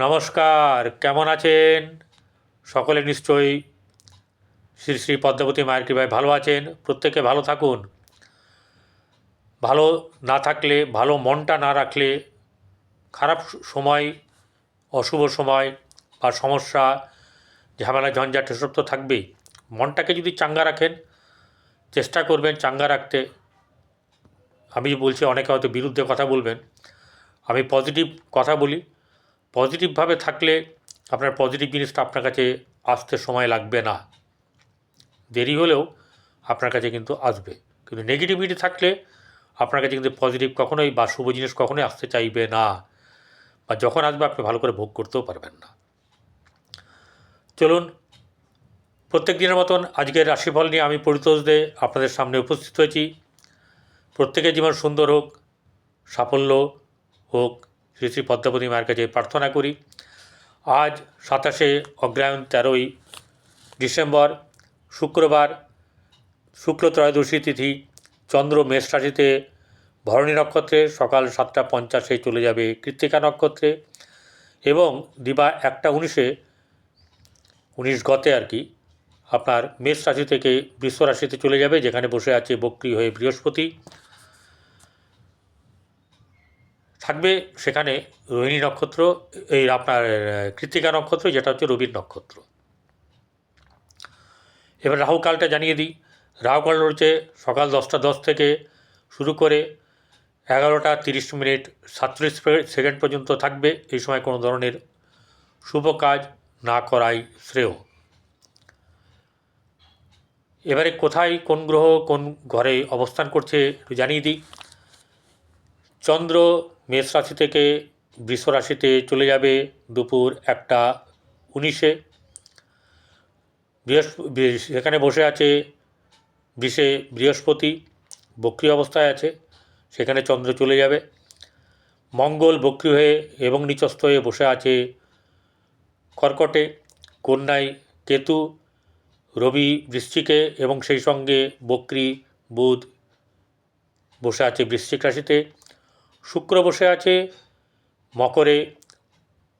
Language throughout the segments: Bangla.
নমস্কার, কেমন আছেন? সকলে নিশ্চয়ই শ্রী শ্রী পদ্মাবতী মায়ের কৃপায় ভালো আছেন। প্রত্যেকে ভালো থাকুন। ভালো না থাকলে, ভালো মনটা না রাখলে, খারাপ সময়, অশুভ সময় বা সমস্যা, ঝামেলা, ঝঞ্ঝাট এসব তো থাকবেই। মনটাকে যদি চাঙ্গা রাখেন, চেষ্টা করবেন চাঙ্গা রাখতে। আমি বলছি, অনেকে হয়তো বিরুদ্ধে কথা বলবেন। আমি পজিটিভ কথা বলি পজিটিভভাবে থাকলে আপনার পজিটিভ জিনিসটা আপনার কাছে আসতে সময় লাগবে না। দেরি হলেও আপনার কাছে কিন্তু আসবে। কিন্তু নেগেটিভিটি থাকলে আপনার কাছে কিন্তু পজিটিভ কখনোই বা শুভ জিনিস কখনোই আসতে চাইবে না। বা যখন আসবে আপনি ভালো করে ভোগ করতেও পারবেন না। চলুন, প্রত্যেক দিনের মতন আজকের রাশিফল নিয়ে আমি পরিতোষ দে আপনাদের সামনে উপস্থিত হয়েছি। প্রত্যেকের জীবন সুন্দর হোক, সাফল্য হোক শ্রী শ্রী পদ্মাবতী মায়ের কাছে প্রার্থনা করি। আজ সাতাশে অগ্রায়ণ তেরোই ডিসেম্বর, শুক্রবার, শুক্ল ত্রয়োদশী তিথি, চন্দ্র মেষ রাশিতে ভরণী নক্ষত্রে সকাল সাতটা পঞ্চাশে চলে যাবে কৃত্তিকা নক্ষত্রে এবং দিবা একটা উনিশে, উনিশ গতে আর কি, আপনার মেষ রাশি থেকে বৃষ রাশিতে চলে যাবে, যেখানে বসে আছে বক্রি হয়ে বৃহস্পতি। থাকবে সেখানে রোহিণী নক্ষত্র, এই আপনার কৃত্তিকা নক্ষত্র, যেটা হচ্ছে রবির নক্ষত্র। এবার রাহুকালটা জানিয়ে দিই। রাহুকাল রয়েছে সকাল দশটা দশ থেকে শুরু করে এগারোটা তিরিশ মিনিট সাতত্রিশ সেকেন্ড পর্যন্ত থাকবে। এই সময় কোনো ধরনের শুভ কাজ না করাই শ্রেয়। এবারে কোথায় কোন গ্রহ কোন ঘরে অবস্থান করছে একটু জানিয়ে দিই। চন্দ্র মেষ রাশি থেকে বৃষ রাশিতে চলে যাবে দুপুর একটা উনিশে। বৃহস্পতি সেখানে বসে আছে বিষে বৃহস্পতি, বক্রি অবস্থায় আছে, সেখানে চন্দ্র চলে যাবে। মঙ্গল বক্রি হয়ে এবং নিচস্থ হয়ে বসে আছে কর্কটে, কন্যায় কেতু, রবি বৃশ্চিকে এবং সেই সঙ্গে বক্রি, বুধ বসে আছে বৃশ্চিক রাশিতে। শুক্র বসে আছে, মকরে,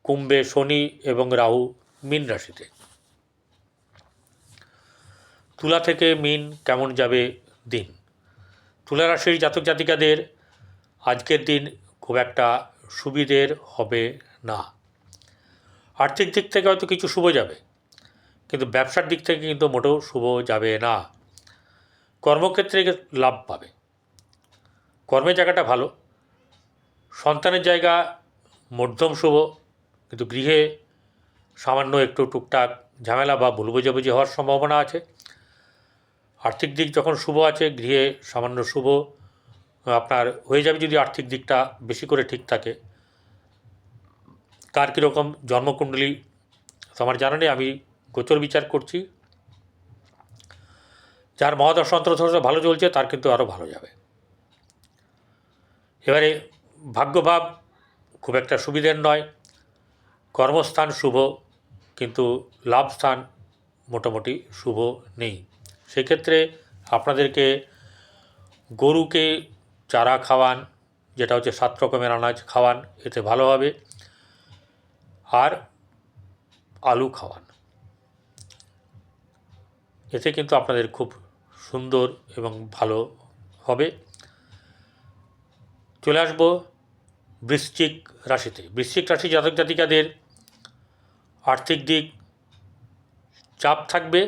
কুম্ভে শনি এবং রাহু মীন রাশিতে। তুলা থেকে মিন কেমন যাবে দিন? তুলা রাশির জাতক জাতিকাদের আজকের দিন খুব একটা সুবিধের হবে না। আর্থিক দিক থেকে হয়তো কিছু শুভ যাবে, কিন্তু ব্যবসার দিক থেকে কিন্তু মোটেও শুভ যাবে না। কর্মক্ষেত্রে লাভ পাবে। কর্মের জায়গাটা ভালো সন্তানের জায়গা মধ্যম শুভ, কিন্তু গৃহে সামান্য একটু টুকটাক ঝামেলা বা ভুল বোঝাবুঝি হওয়ার সম্ভাবনা আছে। আর্থিক দিক যখন শুভ আছে, গৃহে সামান্য শুভ, আপনার হয়ে যাবে যদি আর্থিক দিকটা বেশি করে ঠিক থাকে। কার কীরকম জন্মকুণ্ডলী আমার জানা নেই, আমি গোচর বিচার করছি। যার মহাদশ অন্তর্দশা ভালো চলছে, তার কিন্তু আরও ভালো যাবে। এবারে ভাগ্যভাব খুব একটা সুবিধের নয়। কর্মস্থান শুভ, কিন্তু লাভস্থান মোটামুটি শুভ নেই। সেক্ষেত্রে আপনাদেরকে গরুকে চারা খাওয়ান, যেটা হচ্ছে সাত রকমের আনাজ খাওয়ান, এতে ভালো হবে। আর আলু খাওয়ান। এতে কিন্তু আপনাদের খুব সুন্দর এবং ভালো হবে। চলে আসব বৃশ্চিক রাশিতে। বৃশ্চিক রাশি জাতক জাতিকাদের আর্থিক দিক চাপ থাকবে,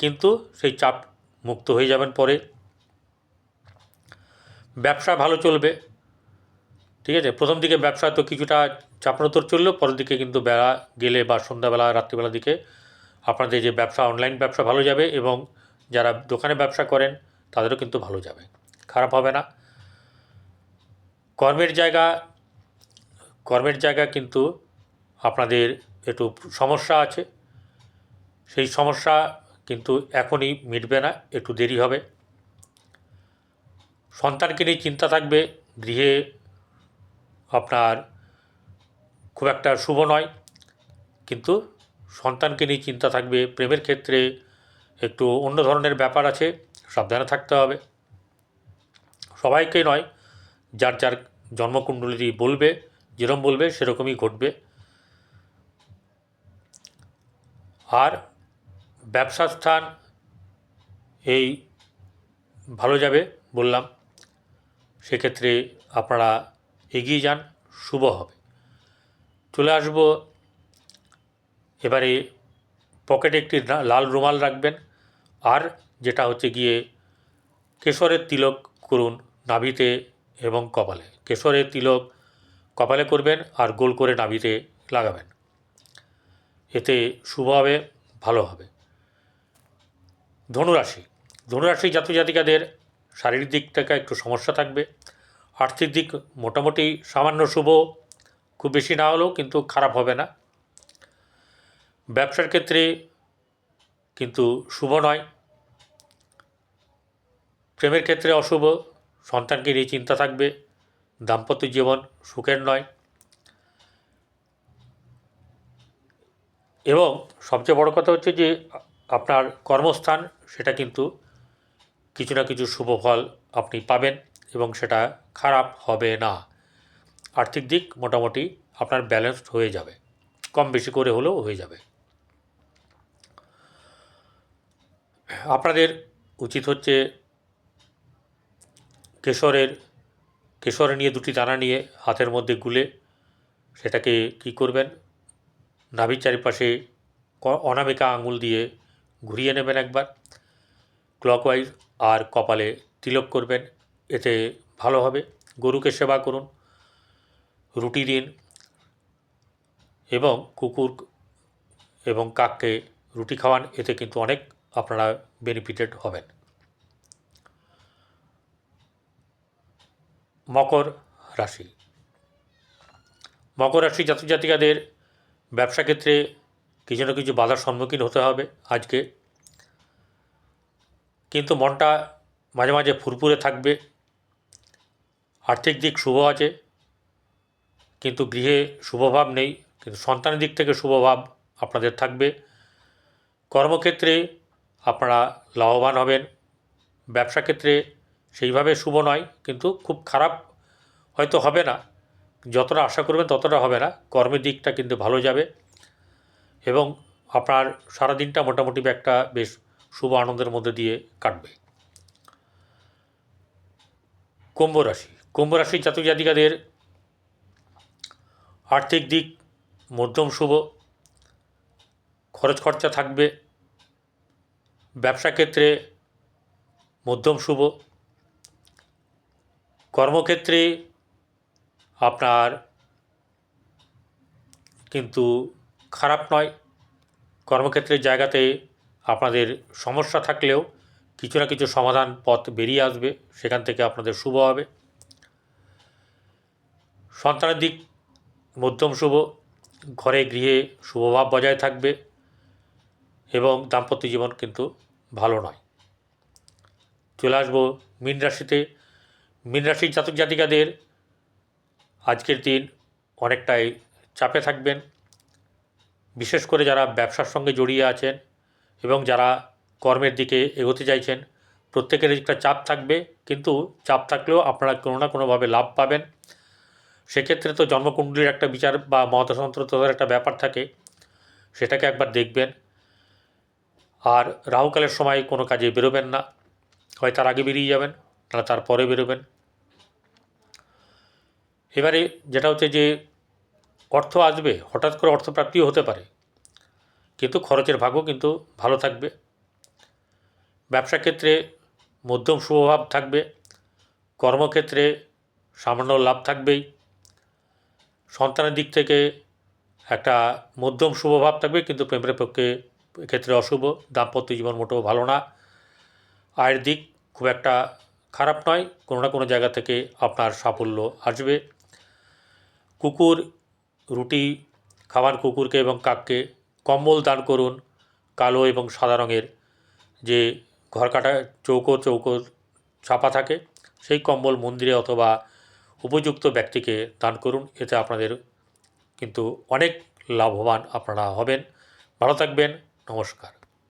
কিন্তু সেই চাপ মুক্ত হয়ে যাবেন পরে। ব্যবসা ভালো চলবে, ঠিক আছে? প্রথম দিকে ব্যবসা তো কিছুটা চাপনোতর চললেও পরের দিকে কিন্তু বেলা গেলে বা সন্ধ্যাবেলা, রাত্রিবেলার দিকে আপনাদের যে ব্যবসা, অনলাইন ব্যবসা ভালো যাবে এবং যারা দোকানে ব্যবসা করেন, তাদেরও কিন্তু ভালো যাবে। খারাপ হবে না। কর্মের জায়গা কর্মের জায়গা কিন্তু আপনাদের একটু সমস্যা আছে। সেই সমস্যা কিন্তু এখনই মিটবে না, একটু দেরি হবে। সন্তানকে নিয়ে চিন্তা থাকবে, গৃহে আপনার খুব একটা শুভ নয়, কিন্তু সন্তানকে নিয়ে চিন্তা থাকবে, প্রেমের ক্ষেত্রে একটু অন্য ধরনের ব্যাপার আছে, সাবধানে থাকতে হবে। সবাইকে নয়, যার যার জন্মকুণ্ডলী বলবে যেরকম বলবে, সেরকমই ঘটবে। আর ব্যবসা স্থান এই ভালো যাবে বললাম। সেক্ষেত্রে আপনারা এগিয়ে যান, শুভ হবে। চলে আসব, এবারে পকেটে একটি লাল রুমাল রাখবেন। আর যেটা হচ্ছে গিয়ে কেশরের তিলক করুন নাভিতে এবং কপালে। কেশরের তিলক কপালে করবেন আর গোল করে নাভিতে লাগাবেন। এতে শুভ হবে, ভালো হবে। ধনুরাশি। ধনুরাশি জাতক জাতিকাদের শারীরিক দিক থেকে একটু সমস্যা থাকবে। আর্থিক দিক মোটামুটি সামান্য শুভ, খুব বেশি না হলেও কিন্তু খারাপ হবে না। ব্যবসার ক্ষেত্রে কিন্তু শুভ নয়। প্রেমের ক্ষেত্রে অশুভ, সন্তানকে নিয়ে চিন্তা থাকবে। দাম্পত্য জীবন সুখের নয়। এবং সবচেয়ে বড় কথা হচ্ছে যে, আপনার কর্মস্থান সেটা কিন্তু কিছু না কিছু শুভ ফল আপনি পাবেন এবং সেটা খারাপ হবে না। আর্থিক দিক মোটামুটি আপনার ব্যালেন্সড হয়ে যাবে। কম বেশি করে হলেও হয়ে যাবে। আপনাদের উচিত হচ্ছে কেশরের কেশর নিয়ে দুটি দানা নিয়ে হাতের মধ্যে গুলে সেটাকে কি করবেন? নাভির চারিপাশে অনামিকা আঙুল দিয়ে ঘুরিয়ে নেবেন একবার। ক্লকওয়াইজ আর কপালে তিলক করবেন, এতে ভালো হবে। গরুকে সেবা করুন, রুটি দিন এবং কুকুর এবং কাককে রুটি খাওয়ান, এতে কিন্তু অনেক আপনারা বেনিফিটেড হবেন। রাশি। মকর রাশি জাতক জাতিকাদের ব্যবসা ক্ষেত্রে কিছু না কিছু বাধার সম্মুখীন হতে হবে আজকে। কিন্তু মনটা মাঝে মাঝে ফুরফুরে থাকবে। আর্থিক দিক শুভ আছে। কিন্তু গৃহে শুভভাব নেই। কিন্তু সন্তানের দিক থেকে শুভভাব আপনাদের থাকবে। কর্মক্ষেত্রে আপনারা লাভবান হবেন। ব্যবসা ক্ষেত্রে সেইভাবে শুভ নয়, কিন্তু খুব খারাপ হয়তো হবে না। যতটা আশা করবেন ততটা হবে না। কর্মের দিকটা কিন্তু ভালো যাবে। এবং আপনার সারা দিনটা মোটামুটি একটা বেশ শুভ আনন্দের মধ্যে দিয়ে কাটবে। কুম্ভ রাশি। কুম্ভ রাশির জাতক জাতিকাদের আর্থিক দিক মধ্যম শুভ। খরচ খরচা থাকবে। ব্যবসা ক্ষেত্রে মধ্যম শুভ। কর্মক্ষেত্রে আপনার কিন্তু খারাপ নয়। কর্মক্ষেত্রের জায়গাতে আপনাদের সমস্যা থাকলেও কিছু না কিছু সমাধান পথ বেরিয়ে আসবে, সেখান থেকে আপনাদের শুভ হবে। সন্তানের দিক মধ্যম শুভ, ঘরে গৃহে শুভভাব বজায় থাকবে এবং দাম্পত্য জীবন কিন্তু ভালো নয়। চলে আসব মীন রাশিতে। মীন রাশির জাতক জাতিকাদের আজকের দিন অনেকটাই চাপে থাকবেন। বিশেষ করে যারা ব্যবসার সঙ্গে জড়িয়ে আছেন এবং যারা কর্মের দিকে এগোতে চাইছেন, প্রত্যেকের একটা চাপ থাকবে, কিন্তু চাপ থাকলেও আপনারা কোনো না কোনোভাবে লাভ পাবেন। সেক্ষেত্রে তো জন্মকুণ্ডলীর একটা বিচার বা মতসন্ত্রতার একটা ব্যাপার থাকে, সেটাকে একবার দেখবেন। আর রাহুকালের সময় কোনো কাজে বেরোবেন না, হয় তার আগে বেরিয়ে যাবেন। না তারপরে বেরোবেন। এবারে যেটা হচ্ছে যে, অর্থ আসবে, হঠাৎ করে অর্থপ্রাপ্তিও হতে পারে। কিন্তু খরচের ভাগও কিন্তু ভালো থাকবে। ব্যবসা ক্ষেত্রে মধ্যম শুভভাব থাকবে, কর্মক্ষেত্রে সামান্য লাভ থাকবেই। সন্তানের দিক থেকে একটা মধ্যম শুভভাব থাকবে, কিন্তু প্রেমের পক্ষে ক্ষেত্রে অশুভ। দাম্পত্য জীবন মোটেও ভালো না। আয়ের দিক খুব একটা খারাপ নয়, কোনো না কোনো জায়গা থেকে আপনার সাফল্য আসবে। কুকুর, রুটি, খাবার কুকুরকে এবং কাককে কম্বল দান করুন, কালো এবং সাদা রঙের। যে ঘর কাটা চৌকো চৌকো ছাপা থাকে, সেই কম্বল মন্দিরে অথবা উপযুক্ত ব্যক্তিকে দান করুন, এতে আপনাদের কিন্তু অনেক লাভবান আপনারা হবেন। ভালো থাকবেন, নমস্কার।